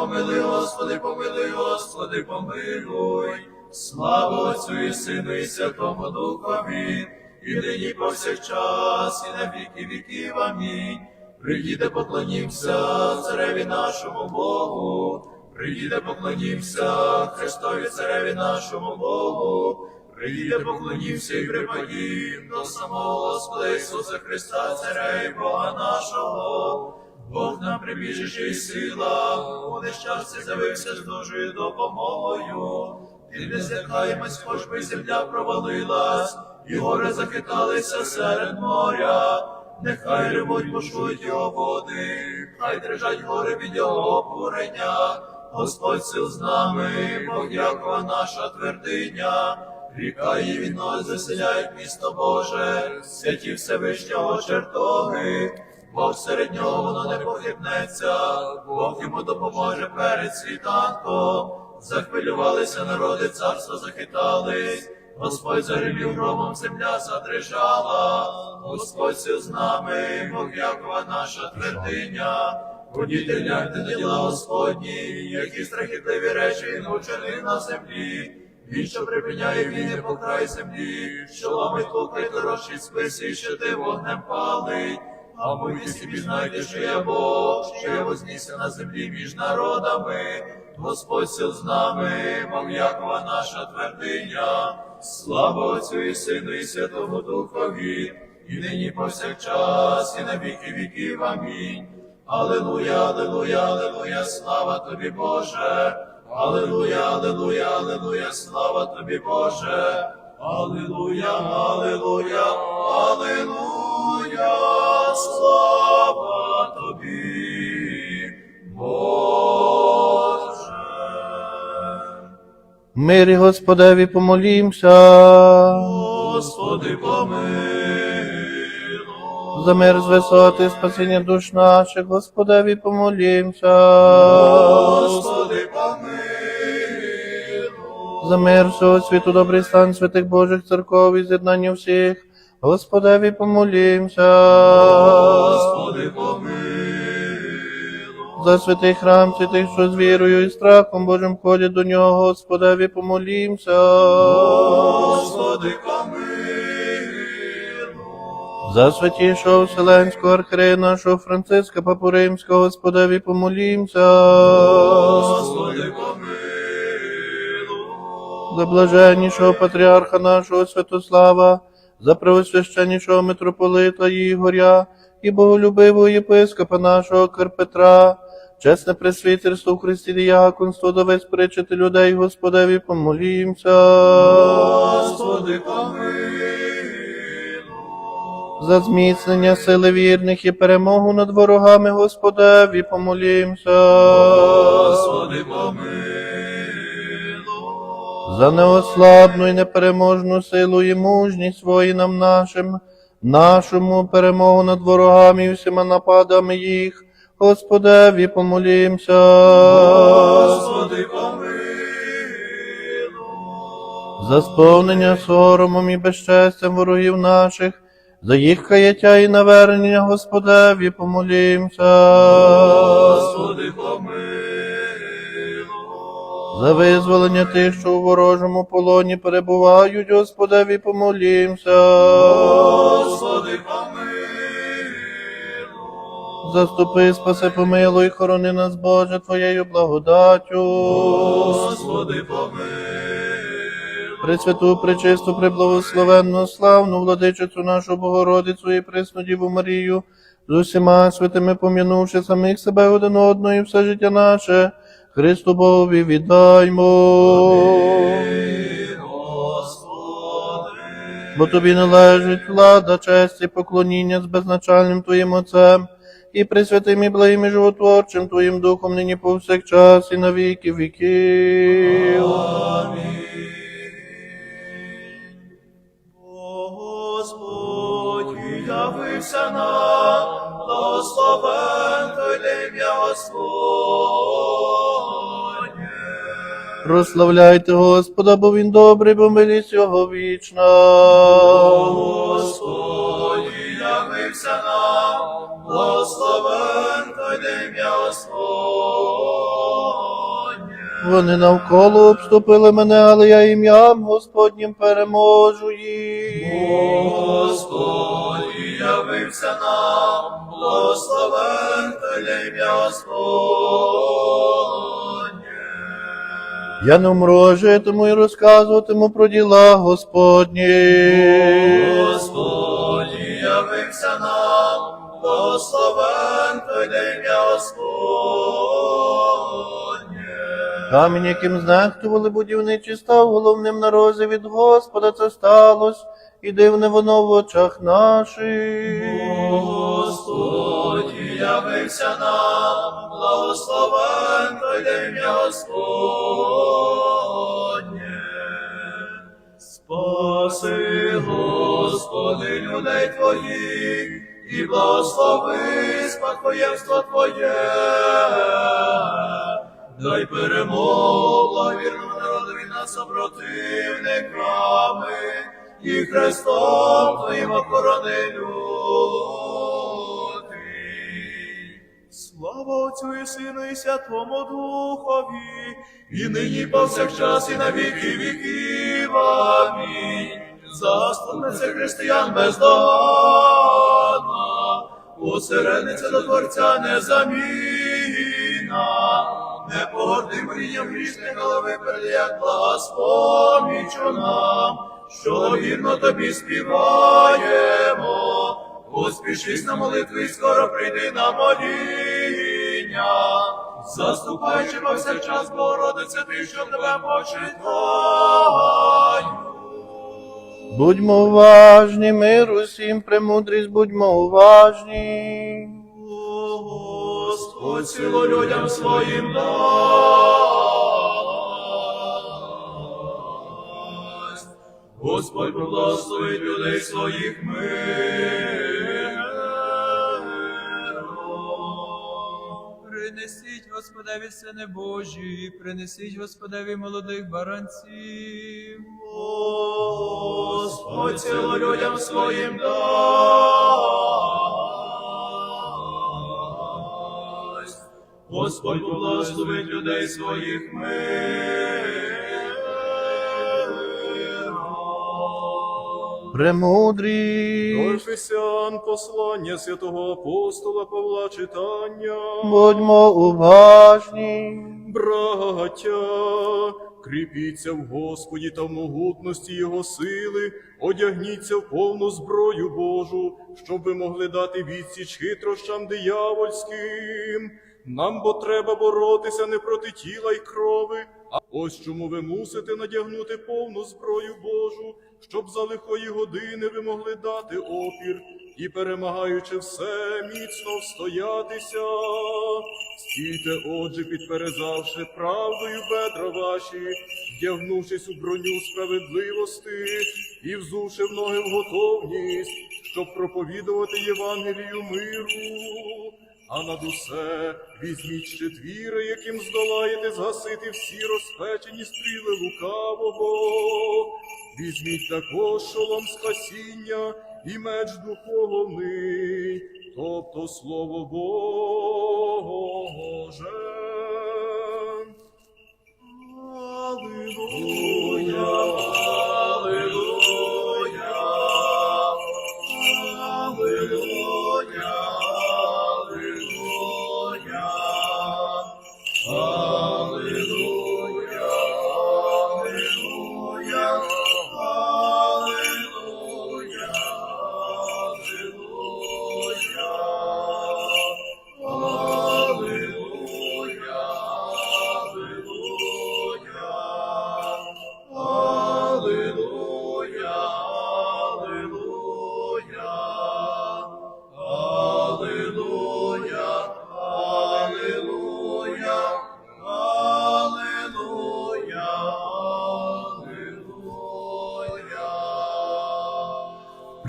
Помилуй, Господи, помилуй, Господи, помилуй. Слава Отцю і Сину і Святому Духові, і нині повсякчас, і на віки віків. Амінь. Прийдіте, поклонімся цареві нашому Богу. Прийдіте, поклонімся Христові цареві нашому Богу. Прийдіте, поклонімся і припадім до самого Господа Ісуса Христа, Царя і Бога нашого. Бог нам прибіжище і сила, у нещасті з'явився з Божою допомогою. І не злякаємось, хоч би земля провалилась, і гори захиталися серед моря. Нехай ревуть бушують його води, хай дрижать гори від його бурення. Господь сил з нами, Бог Якова наша твердиня. Ріка і віно заселяють місто Боже, святі Всевишнього чертоги. Бог серед нього воно не похитнеться, Бог йому допоможе перед світанком. Захвилювалися народи, царства захитались. Господь загребів громом, земля задрижала. Господь сил з нами, Бог Якова наша твердиня. Ходіть, гляньте на діла Господні, які страхітливі речі він учинив на землі. Він, що припиняє війни по край землі, що ламить купи дорожчі списи, і щити вогнем палить. А ми всі пізнайте, що я Бог, що я вознісся на землі між народами. Господь сил з нами, Бог Якова наша твердиня. Слава Отцю і Сину, і Святому Духові, і нині повсякчас, і на віки віків. Амінь. Аллилуйя, аллилуйя, аллилуйя, слава тобі, Боже. Аллилуйя, аллилуйя, аллилуйя, слава тобі, Боже. Аллилуйя, аллилуйя, аллилуйя, слава тобі, Боже. Мирі Господеві помолімся. Господи, помилуй. За мир з висоти, спасіння душ наших, Господеві помолімся. Господи, помилуй. За мир всього світу, добрий стан святих Божих церков і з'єднання всіх, Господеві помолімся. Господи, помилуй. За святий храм, святих, що з вірою і страхом Божим ходять до нього, Господеві помолімся. Господи, помилуй. За святішого Вселенського архиерея нашого Франциска Папу Римського, Господеві помолімся. Господи, помилуй. За блаженнішого патріарха нашого Святослава, за преосвященнішого митрополита Ігоря і боголюбивого єпископа нашого Карпетра, чесне пресвітерство в Христі діяконство, да весь причити людей, Господеві помолімся. Господи, помилуй. За зміцнення сили вірних і перемогу над ворогами, Господеві помолімся. Господи, помилуй. За неослабну і непереможну силу і мужність воїнам нашим, нашому перемогу над ворогами і всіма нападами їх, Господеві помолімся. Господи, помилуй. За сповнення соромом і безчестям ворогів наших, за їх каяття і навернення, Господеві помолімся. Господи, помилуй. За визволення тих, що у ворожому полоні перебувають, Господеві помолімся. Господи, помилуй. Заступи, спаси, помилуй, хорони нас, Боже, Твоєю благодаттю. Господи, помилуй. Пресвяту, пречисту, преблагословенну, славну владичицю нашу Богородицю і пресну Діву Марію, з усіма святими пом'янувши самих себе один одного і все життя наше, Христу Богові віддаймо. Бо тобі належить влада, честь і поклоніння з безначальним Твоїм Отцем, і присвятим і благим і животворчим Твоїм Духом нині повсякчас і на віки віків. Господь явився нам, благословен той ім'я Господнє. Прославляйте Господа, бо Він добрий, бо милість Його вічна. Господь явився нам, благословен день ім'я Господнє. Вони навколо обступили мене, але я ім'ям Господнім переможу їх. Господь явився нам, благословен день ім'я Господнє. Я не вмру, житиму і розказуватиму про діла Господні. Господь явився нам, благословен той день Господнє. Камінь, яким знехтували будівничі, став головним на розі від Господа це сталось, і дивне воно в очах наших. Господь явився нам, благословен той ім'я Господнє. Спаси, Господи, людей Твоїх, і благослови спадкоємство Твоє. Дай перемогу благовірному народові над супротивниками, і Христом Твоїм охорони Слава Отцю і Сину і Святому Духові, і нині повсякчас і на віки віків. Амінь. Заступниця християн бездоганна, усередниця до Творця незамінна, непогордим мріям грішних, але виперед, як благоспомічу нам, що вірно тобі співаємо. Успішись на молитві, скоро прийди на моління. Заступаючи повсякчас, Богородиця, ти, що тебе почитаю. Будьмо уважні, мир усім, премудрість, будьмо уважні. Господь силу людям своїм дасть. Господь благословить людей своїх миром. Господеві сини Божі, принесіть Господеві молодих баранців. Господь силу людям своїм дасть. Господь благословить людей своїх миром. Премудрість, Ефесян, послання святого апостола Павла читання. будьмо уважні. Браття, кріпіться в Господі та в могутності Його сили, одягніться в повну зброю Божу, щоб ви могли дати відсіч хитрощам диявольським. Нам бо треба боротися не проти тіла й крови, а ось чому ви мусите надягнути повну зброю Божу, щоб за лихої години ви могли дати опір і, перемагаючи все, міцно встоятися. Стійте, отже, підперезавши правдою бедра ваші, вдягнувшись у броню справедливости і взувши в ноги в готовність, щоб проповідувати Євангелію миру. А над усе візьміть щитвіри, яким здолаєте згасити всі розпечені стріли лукавого. Візьміть також шолом спасіння і меч духовний, тобто слово Боже. Аллилуйя,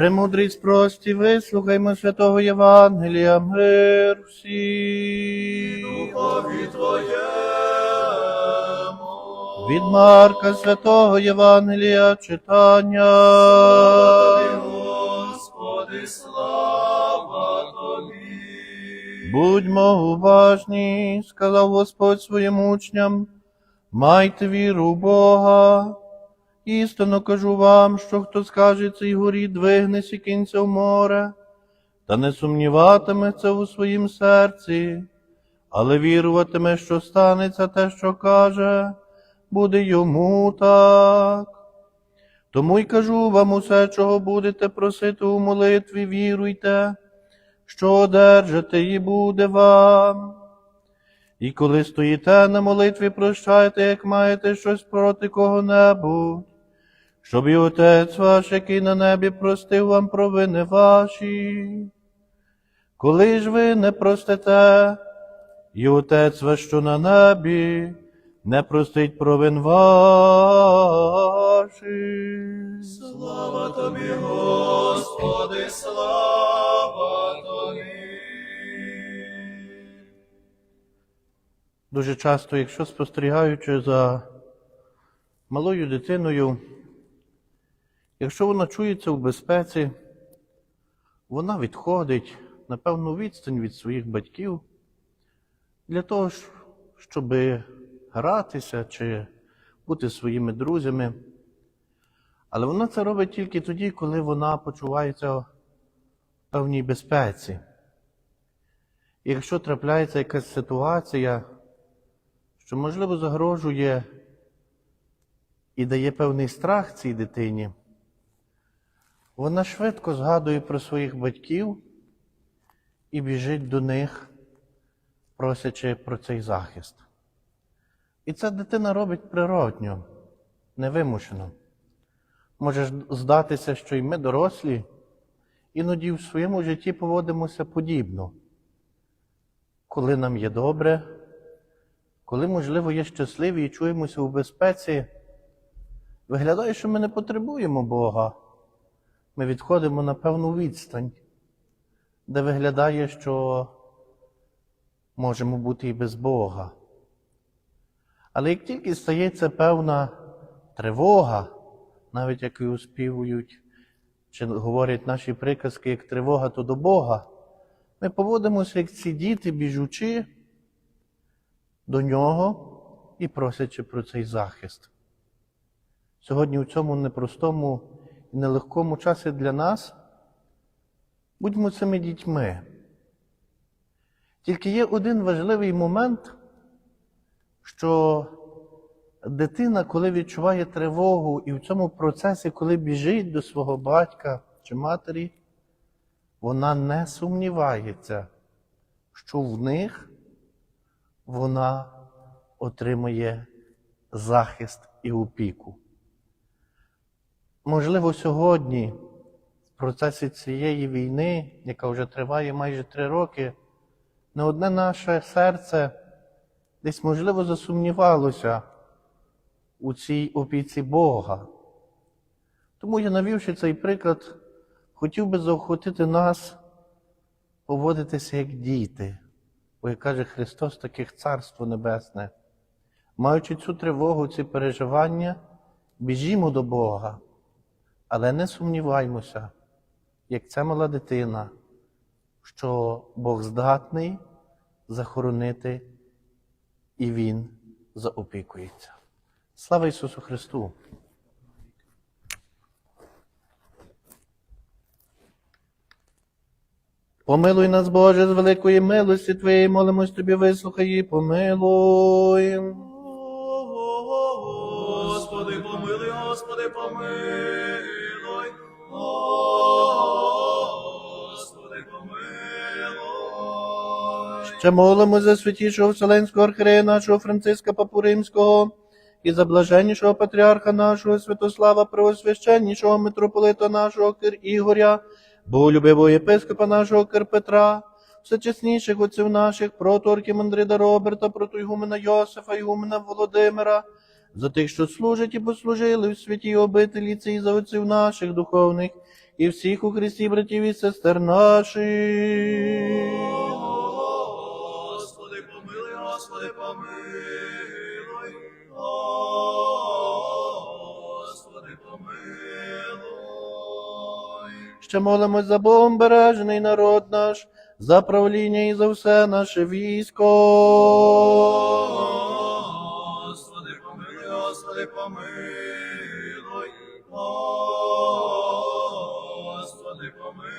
Премудрість прості, вислухаймо святого Євангелія, мир всім. Духові Твоєму. Від Марка святого Євангелія читання. Тобі, Господи, слава Тобі. Будьмо уважні, сказав Господь своїм учням, майте віру в Бога. Істинно кажу вам, що хто скаже цій горі, двигнеся кінця в море, та не сумніватиметься у своїм серці, але віруватиме, що станеться те, що каже, буде йому так. Тому й кажу вам усе, чого будете просити у молитві, віруйте, що одержите і буде вам. І коли стоїте на молитві, прощайте, як маєте щось проти кого-небудь, щоб і Отець ваш, який на небі, простив вам провини ваші. Коли ж ви не простите, і Отець ваш, що на небі, не простить провин ваших. Слава тобі, Господи, слава тобі. Дуже часто, якщо спостерігаючи за малою дитиною, якщо вона чується в безпеці, вона відходить на певну відстань від своїх батьків для того, щоб гратися чи бути своїми друзями. Але вона це робить тільки тоді, коли вона почувається в певній безпеці. Якщо трапляється якась ситуація, що, можливо, загрожує і дає певний страх цій дитині, вона швидко згадує про своїх батьків і біжить до них, просячи про цей захист. І це дитина робить природньо, невимушено. Може здатися, що і ми дорослі, іноді в своєму житті поводимося подібно. Коли нам є добре, коли, можливо, є щасливі і чуємося у безпеці, виглядає, що ми не потребуємо Бога. Ми відходимо на певну відстань, де виглядає, що можемо бути і без Бога. Але як тільки стається певна тривога, навіть як і успівують, чи говорять наші приказки, як тривога, то до Бога, ми поводимося, як ці діти, біжучи до нього і просячи про цей захист. Сьогодні у цьому непростому і нелегкому часі для нас будьмо цими дітьми. Тільки є один важливий момент, що дитина, коли відчуває тривогу і в цьому процесі, коли біжить до свого батька чи матері, вона не сумнівається, що в них вона отримує захист і опіку. Можливо, сьогодні, в процесі цієї війни, яка вже триває майже три роки, не одне наше серце десь, можливо, засумнівалося у цій опіці Бога. Тому я, навівши цей приклад, хотів би заохотити нас поводитися як діти. Бо, як каже Христос, таких Царство Небесне. Маючи цю тривогу, ці переживання, біжімо до Бога, але не сумніваймося, як ця мала дитина, що Бог здатний захоронити і Він заопікується. Слава Ісусу Христу! Помилуй нас, Боже, з великої милості Твоєї, молимось Тобі, вислухай і помилуй. Господи, помилуй, Господи, помилуй. Ще молимо за святішого Вселенського архиерея нашого Франциска Папу Римського і за блаженнішого патріарха нашого Святослава, Преосвященнішого митрополита нашого Кир Ігоря, боголюбивого єпископа нашого Кир Петра, всечесніших отців наших, проторків Мандрида Роберта, протоігумена Йосифа, Ігумена Володимира, за тих, що служать і послужили в святій обителі цій за отців наших духовних, і всіх у Христі братів і сестер наших. Господи, помилуй, Господи, помилуй. Господи, помилуй. Ще молимось за Богом бережений народ наш, за правління і за все наше військо. Господи, помилуй, Господи, помилуй.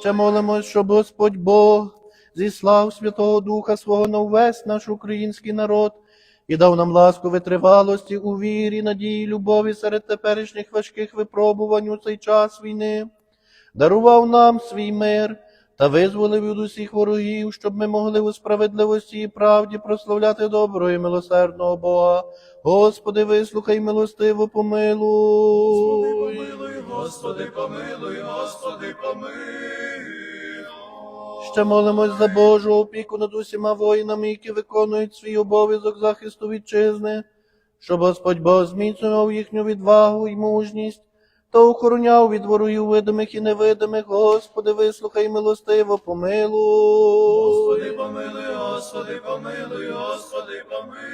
Ще молимось, щоб Господь Бог зіслав Святого Духа свого на увесь наш український народ і дав нам ласку витривалості у вірі, надії, любові серед теперішніх важких випробувань у цей час війни, дарував нам свій мир та визволив від усіх ворогів, щоб ми могли у справедливості і правді прославляти доброго і милосердного Бога. Господи, вислухай милостиво, помилуй. Помилуй, Господи, помилуй, Господи, помилуй. Ще молимось за Божу опіку над усіма воїнами, які виконують свій обов'язок захисту вітчизни, щоб Господь Бог зміцнював їхню відвагу і мужність та охороняв від ворогів видимих і невидимих. Господи, вислухай милостиво, помилуй. Господи, помилуй, Господи, помилуй, Господи, помилуй.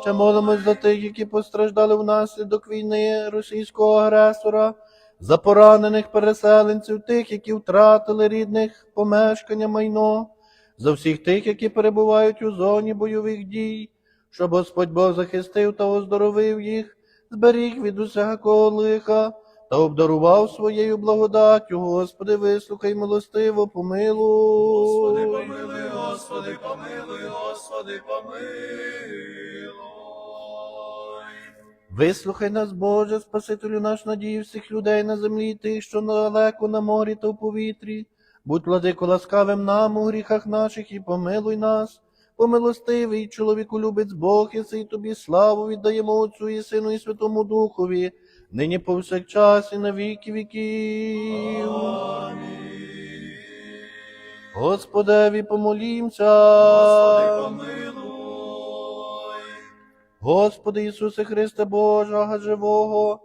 Ще молимось за тих, які постраждали внаслідок війни російського агресора, за поранених переселенців, тих, які втратили рідних помешкання майно, за всіх тих, які перебувають у зоні бойових дій, щоб Господь Бог захистив та оздоровив їх, зберіг від усякого лиха та обдарував своєю благодаттю. Господи, вислухай милостиво, помилуй. Господи, помилуй, Господи, помилуй, Господи, помилуй. Вислухай нас, Боже, Спасителю наш надію всіх людей на землі, тих, що далеко на морі та в повітрі. Будь владико ласкавим нам у гріхах наших і помилуй нас. Помилостивий чоловіку любець Бог, і сей тобі славу віддаємо Отцю і Сину і Святому Духові, нині повсякчас і на віки віків. Господеві помолімся. Господи, помилуй. Господи Ісусе Христе Божого живого,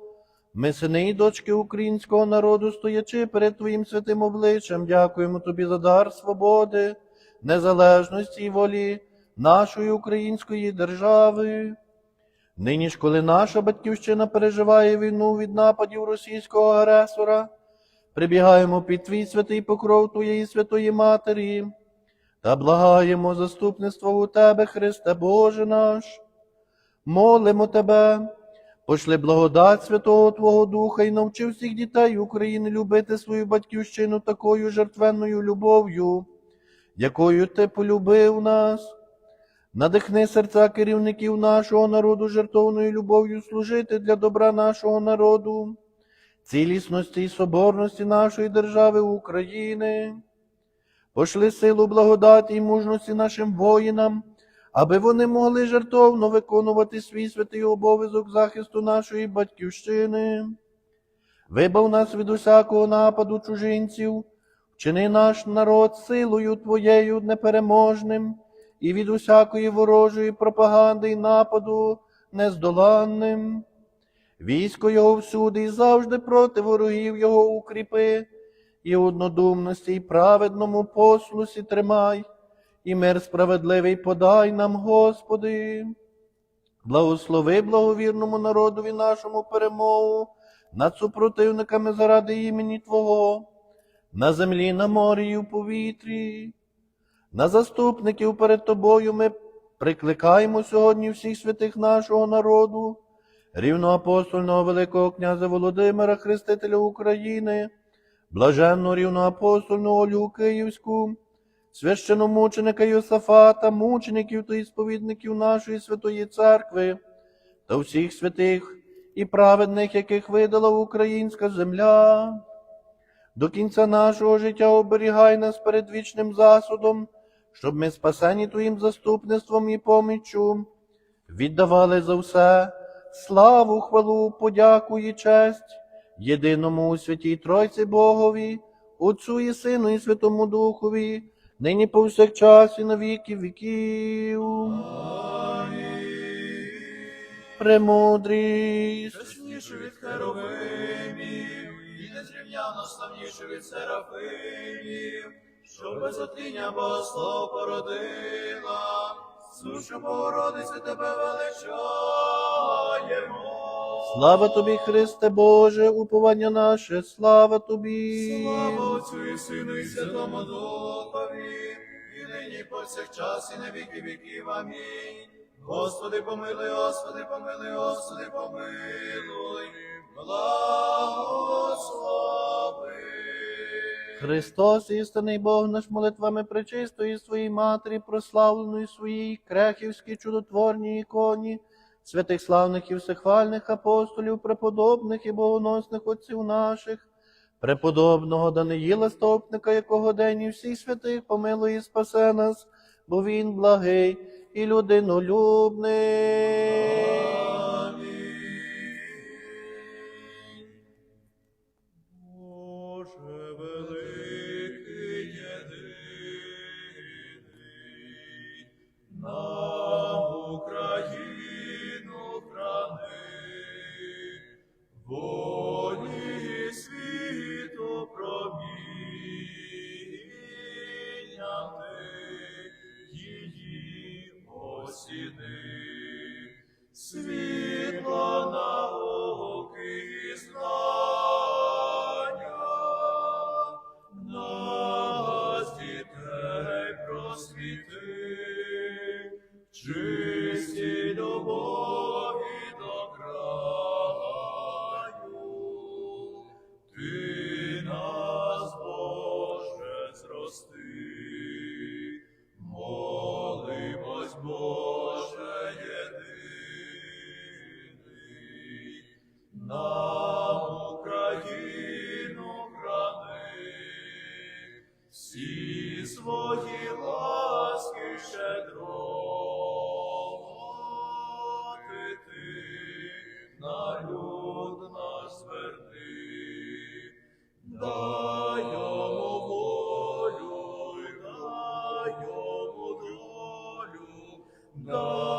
ми, сини і дочки українського народу, стоячи перед Твоїм святим обличчям, дякуємо Тобі за дар свободи, незалежності і волі нашої української держави. Нині ж, коли наша батьківщина переживає війну від нападів російського агресора, прибігаємо під Твій святий покров Твоєї святої Матері та благаємо заступництво у Тебе, Христе Боже наш. Молимо Тебе, пошли благодать Святого Твого Духа і навчи всіх дітей України любити свою батьківщину такою жертвенною любов'ю, якою Ти полюбив нас. Надихни серця керівників нашого народу жертовною любов'ю служити для добра нашого народу, цілісності і соборності нашої держави України. Пошли силу благодаті і мужності нашим воїнам, аби вони могли жертовно виконувати свій святий обов'язок захисту нашої батьківщини. Вибав нас від усякого нападу чужинців, вчини наш народ силою Твоєю непереможним, і від усякої ворожої пропаганди і нападу нездоланним. Військо його всюди і завжди проти ворогів його укріпи, і однодумності, і праведному послусі тримай, і мир справедливий подай нам, Господи. Благослови благовірному народові нашому перемогу над супротивниками заради імені Твого, на землі, на морі і в повітрі. На заступників перед Тобою ми прикликаємо сьогодні всіх святих нашого народу, рівноапостольного Великого князя Володимира, Хрестителя України, блаженну рівноапостольну Олю Київську, священомученика Йосафата, мучеників та ісповідників нашої святої церкви та всіх святих і праведних, яких видала українська земля. До кінця нашого життя оберігай нас перед вічним засудом, щоб ми, спасені Твоїм заступництвом і поміччю, віддавали за все славу, хвалу, подяку і честь єдиному у святій Тройці Богові, Отцю і Сину, і Святому Духові, нині повсякчас і на віки віків. Премудрість. Чесніше від херовимів, незрівняно славніше від серафимів, що безотління Богослов породила, сушу Богородице тебе величаємо. Слава тобі, Христе Боже, уповання наше, слава тобі. Слава Отцю і Сину і Святому Духові, і нині і повсякчас, і на віки віків. Амінь. Господи, помилуй, Господи, помилуй, Господи, помилуй, благослови. Христос, істинний Бог наш молитвами пречистої своїй матері, прославленої своїй крехівській чудотворній іконі, святих славних і всехвальних апостолів, преподобних і богоносних отців наших, преподобного Даниїла Стопника, якого день і всіх святих помилує і спасе нас, бо він благий і людинолюбний. Oh.